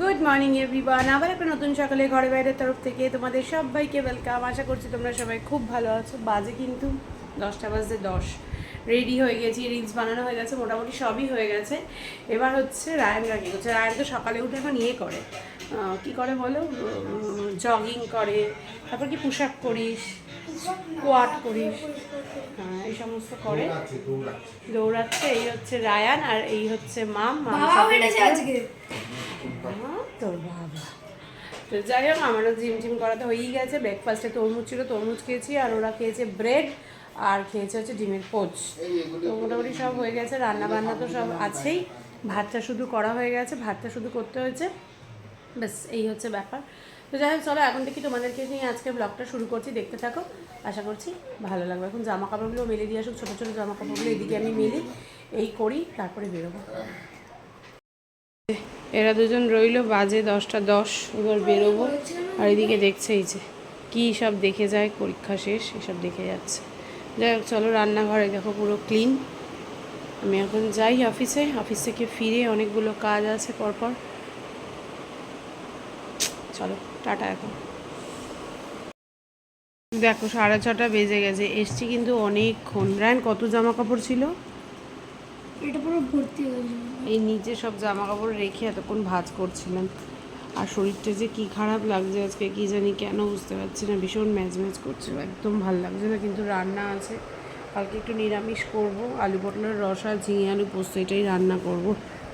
Good morning everyone আবার একটা নতুন সকালে ঘরে বাইরের তরফ থেকে তোমাদের সবাইকে ওয়েলকাম আশা করছি তোমরা সবাই খুব ভালো আছো। বাজে কিন্তু দশটা বাজে দশ। রেডি হয়ে গেছি রিলস বানানো হয়ে গেছে মোটামুটি সবই হয়ে গেছে। এবার হচ্ছে রায়নরা কী করছে? রায়ন তো সকালে উঠে এখন ইয়ে করে। কি করে বলো? জগিং করে তারপর কি পুশ আপ করিস কোয়াট করিস। হ্যাঁ এই সমস্ত করে। দৌড়াচ্ছে এই হচ্ছে রায়ান আর এই হচ্ছে মাম মাম তোর বাবা তো যাই হোক, আমারও জিম টিম করাতে হয়েই গেছে। ব্রেকফাস্টে তরমুজ ছিল, তরমুজ খেয়েছি, আর ওরা খেয়েছে ব্রেড আর খেয়েছে হচ্ছে ডিমের পোচ। তো মোটামুটি সব হয়ে গেছে রান্না বান্না তো সব আছেই। ভাতটা শুধু করা হয়ে গেছে, ভাতটা শুধু করতে হয়েছে। ব্যাস, এই হচ্ছে ব্যাপার। তো যাই হোক, চলো এখন থেকে তোমাদেরকে নিয়ে আজকে ব্লগটা শুরু করছি, দেখতে থাকো। আশা করছি ভালো লাগবে। এখন জামা কাপড়গুলো মেলে দিয়ে আসুক, ছোটো ছোটো জামা কাপড়গুলো এদিকে আমি মেলি, এই করি, তারপরে বেরোবো। এরা দুজন রইল, বাজে দশটা দশ, এবার বেরোবো। আর এদিকে দেখছে এই যে, কী সব দেখে যায়, পরীক্ষা শেষ, এসব দেখে যাচ্ছে। যাই হোক, চলো রান্নাঘরে, দেখো পুরো ক্লিন আমি এখন যাই অফিসে অফিস থেকে ফিরে অনেকগুলো কাজ আছে পরপর। চলো, টাটা এখন। দেখো, সাড়ে ছটা বেজে গেছে, এসছি কিন্তু অনেকক্ষণ। রায়ন, কত জামা কাপড় ছিল? এটা পুরো ভর্তি হয়ে এই নিচে সব জামা কাপড় রেখে এতক্ষণ ভাজ করছিলাম। আর শরীরটা যে কি খারাপ লাগছে আজকে কি জানি কেন বুঝতে পারছি না। ভীষণ ম্যাচ ম্যাচ করছে একদম ভালো লাগছে না। কিন্তু রান্না আছে। কালকে একটু নিরামিষ করব। আলু পটলের রসা ঝিঙে আলু পোস্ত এটাই রান্না করব।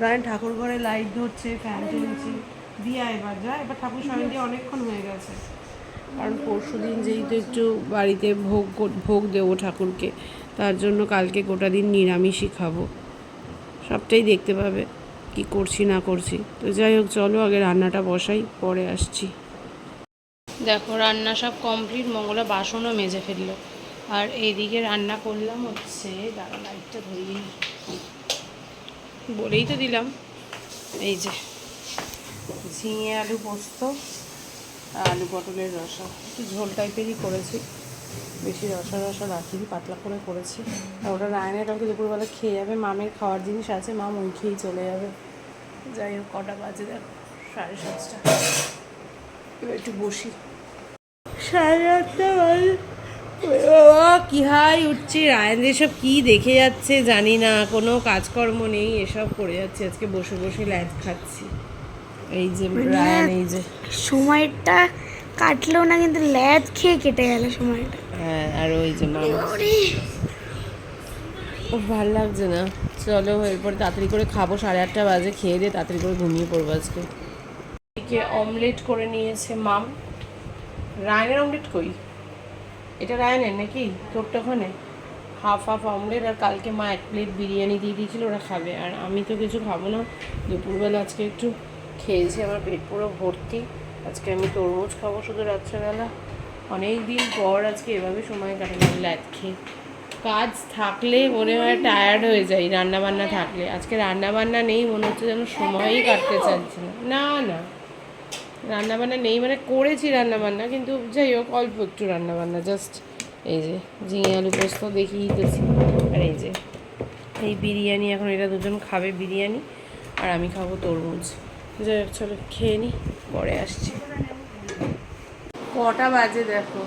রায়ন ঠাকুর ঘরে লাইট ধরছে ফ্যান চলছে দিয়া এবার যা এবার ঠাকুর স্বামী দিয়ে অনেকক্ষণ হয়ে গেছে। কারণ পরশু দিন যেহেতু একটু বাড়িতে ভোগ ভোগ দেবো ঠাকুরকে তার জন্য কালকে গোটা দিন নিরামিষই খাব। সবটাই দেখতে পাবে কি করছি, না করছি। তো যাই হোক, চলো আগে রান্নাটা বসাই, পরে আসছি। দেখো, রান্না সব কমপ্লিট, মঙ্গলা বাসনও মেজে ফেলল। আর এইদিকে রান্না করলাম হচ্ছে দাঁড়া লাইটটা ধরিয়ে বলেই তো দিলাম। এই যে, ঝিঙে, আলু পোস্ত আলু পটলের রসা। একটু ঝোল টাইপেরই করেছি। বেশি রসা রসা রাখিনি পাতলা করে করেছি। আর ওটা রায়নের কালকে দুপুরবেলা খেয়ে যাবে। মামের খাওয়ার জিনিস আছে মাম ওই খেয়েই চলে যাবে। যাই হোক কটা বাজে দেখো সাড়ে সাতটা। এবার একটু বসি। সাড়ে আটটা বাজে। কি হাই উঠছি। রায়ন এসব কি দেখে যাচ্ছে জানি না। কোনো কাজকর্ম নেই এসব করে যাচ্ছে। আজকে বসে বসে ল্যাদ খাচ্ছি। এই যে রায়ন এই যে। সময়টা কাটলেও না কিন্তু ল্যাদ খেয়ে কেটে গেল সময়টা। আর ওই যে মামা ও ভালো লাগছে না। চলো এরপর তাড়াতাড়ি করে খাব। সাড়ে আটটা বাজে খেয়ে দিয়ে তাড়াতাড়ি করে ঘুমিয়ে পড়ব আজকে। এদিকে অমলেট করে নিয়েছে মাম। রায়নের অমলেট কই? এটা রায়নের নাকি? তোরটা ওখানে? হাফ হাফ অমলেট আর কালকে মা এক প্লেট বিরিয়ানি দিয়ে দিয়েছিল ওরা খাবে। আর আমি তো কিছু খাব না। দুপুরবেলা আজকে একটু খেয়েছি আমার পেট পুরো ভর্তি। আজকে আমি তরমুজ খাব শুধু রাত্রেবেলা। অনেক দিন পর আজকে এভাবে সময় কাটালাম। খেয়ে কাজ থাকলে মনে হয় টায়ার্ড হয়ে যাই রান্না বান্না থাকলে। আজকে রান্না বান্না নেই, মনে হচ্ছে যেন সময়ই কাটতে চাচ্ছে না। না না। রান্না বান্না নেই মানে করেছি রান্না বান্না কিন্তু যাই হোক, অল্প একটু রান্না বান্না জাস্ট এই যে, ঝিঙে আলু পোস্ত দেখিয়ে দিতেছি আর এই যে, এই বিরিয়ানি, এখন এটা দুজন খাবে বিরিয়ানি, আর আমি খাব তরমুজ। যাই হোক, চলো, খেয়ে নিই পরে আসছি। কটা বাজে দেখো?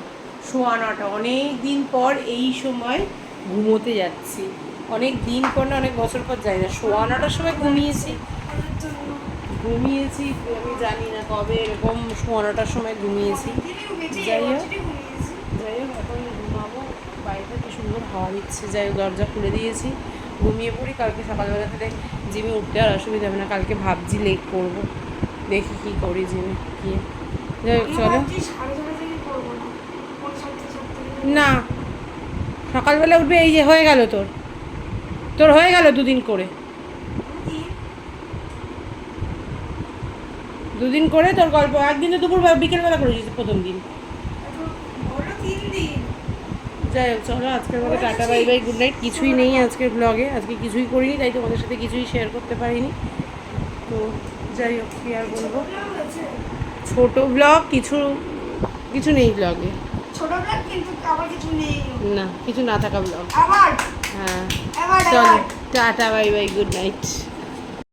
সোয়া নটা। অনেক দিন পর এই সময় ঘুমোতে যাচ্ছি। অনেক দিন পর না, অনেক বছর পর যাই না। সোয়া নটার সময় ঘুমিয়েছি। ঘুমিয়েছি, আমি জানি না কবে এরকম সোয়া নটার সময় ঘুমিয়েছি। যাই হোক যাই হোক, এখন ঘুমাবো। বাড়িতে কি সুন্দর হাওয়া দিচ্ছে। যাই হোক, দরজা খুলে দিয়েছি। ঘুমিয়ে পড়ি। কালকে সকালবেলা থেকে জিমে উঠতে আর অসুবিধা হবে না। কালকে ভাবছি লেট করব। দেখি কি করি জিমে গিয়ে। যাই হোক চলো। না সকালবেলা উঠবে এই যে হয়ে গেল তোর। তোর হয়ে গেল দুদিন করে। দুদিন? করে তোর গল্প একদিন তো দুপুর বিকেলবেলা করেছিস প্রথম দিন। যাই হোক চলো আজকের মতো tata bye bye good night কিছুই নেই আজকের ব্লগে আজকে কিছুই করিনি তাই তোমাদের সাথে কিছুই শেয়ার করতে পারিনি। তো যাই হোক কি আর বলব? ছোট ব্লগ কিছু কিছু নেই ব্লগে। ছোট ব্লগ কিন্তু আবার কিছু নেই। না কিছু না থাকা ব্লগ। আবার? হ্যাঁ। চলো tata bye bye good night.